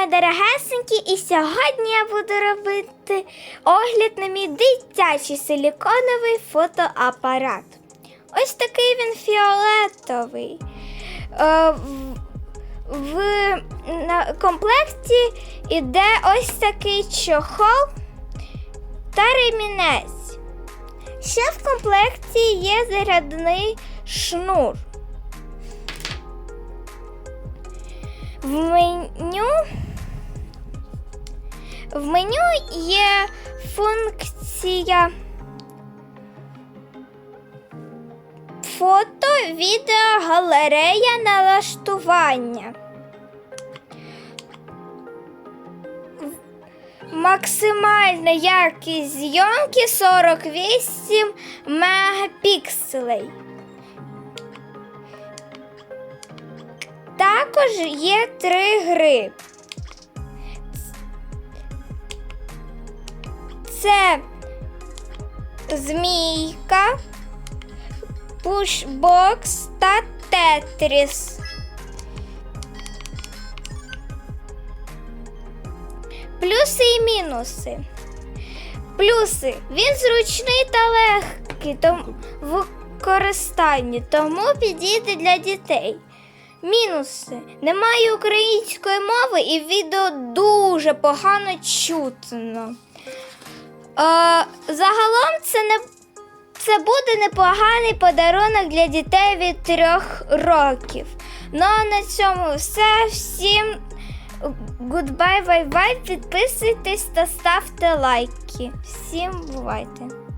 мої дорогесенькі, і сьогодні я буду робити огляд на мій дитячий силіконовий фотоапарат. Ось такий він фіолетовий. Е, в- комплекті іде ось такий чохол та ремінець. Ще в комплекті є зарядний шнур. В меню в меню є функція фото, відео, галерея, налаштування. Максимальна яркість зйомки 48 мегапікселей. Також є три гри. Це Змійка, Пушбокс та Тетріс. Плюси і мінуси. Плюси. Він зручний та легкий тому, в використанні, тому підійде для дітей. Мінуси. Немає української мови і відео дуже погано чутно. Загалом це не це буде непоганий подарунок для дітей від трьох років. Ну а на цьому все. Всім гудбай, бай-бай. Підписуйтесь та ставте лайки. Всім бувайте!